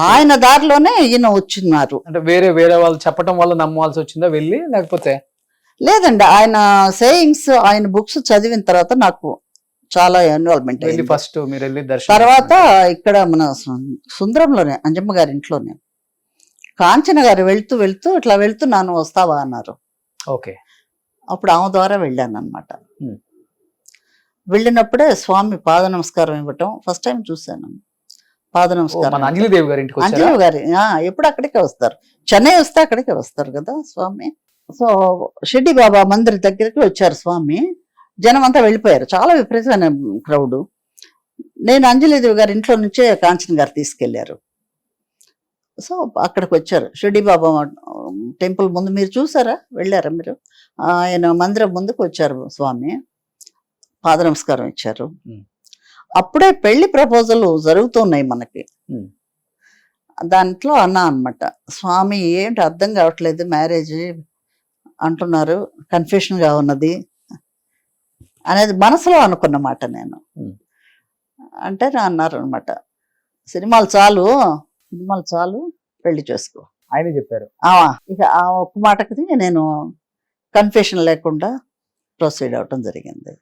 ఆయన దారిలోనే ఈయన వచ్చినారు. అంటే వేరే వేరే వాళ్ళు చెప్పడం వల్ల నమ్మాల్సి వచ్చిందా వెళ్ళి లేకపోతే? లేదండి ఆయన సేయింగ్స్ ఆయన బుక్స్ చదివిన తర్వాత నాకు చాలా ఇన్వాల్వ్మెంట్ వెళ్ళి అయింది. ఫస్ట్ మీరు వెళ్ళి దర్శనం తర్వాత ఇక్కడ మన సు- సుందరంలోనే అంజమ్మ గారి ఇంట్లోనే. కాంచన గారు వెళ్తూ వెళ్తూ ఇట్లా వెళ్తున్నాను వస్తావా? అన్నారు. ఓకే. అప్పుడు ఆమె ద్వారా వెళ్ళాను అనమాట Hmm. వెళ్ళినప్పుడే స్వామి పాద నమస్కారం ఇవ్వటం ఫస్ట్ టైం చూశాను. పాద నమస్కారం. అంజలిదేవి గారి ఇంటికి గారి ఎప్పుడు అక్కడికే వస్తారు? చెన్నై వస్తే అక్కడికే వస్తారు కదా స్వామి? సో షిడ్డి బాబా మందిర్ దగ్గరికి వచ్చారు స్వామి. జనం అంతా వెళ్ళిపోయారు. చాలా విపరీతమైన క్రౌడ్. నేను అంజలిదేవి గారి ఇంట్లో నుంచే కాంచన్ గారు తీసుకెళ్ళారు. సో అక్కడికి వచ్చారు. షిడ్డి బాబా టెంపుల్ ముందు మీరు చూసారా? వెళ్ళారా మీరు? ఆయన మందిరం ముందుకు వచ్చారు స్వామి. పాద నమస్కారం ఇచ్చారు. అప్పుడే పెళ్ళి ప్రపోజల్ జరుగుతున్నాయి మనకి. దాంట్లో అన్నా అన్నమాట. స్వామి ఏంటి అర్థం కావట్లేదు మ్యారేజ్ అంటున్నారు కన్ఫ్యూషన్గా ఉన్నది అనేది మనసులో అనుకున్న మాట నేను. అంటే నా అన్నారు అనమాట సినిమాలు చాలు సినిమాలు చాలు పెళ్ళి చేసుకో. ఆయనే చెప్పారు. ఆ, ఇక ఆ ఒక్క మాటకి నేను కన్ఫ్యూషన్ లేకుండా ప్రొసీడ్ అవటం జరిగింది.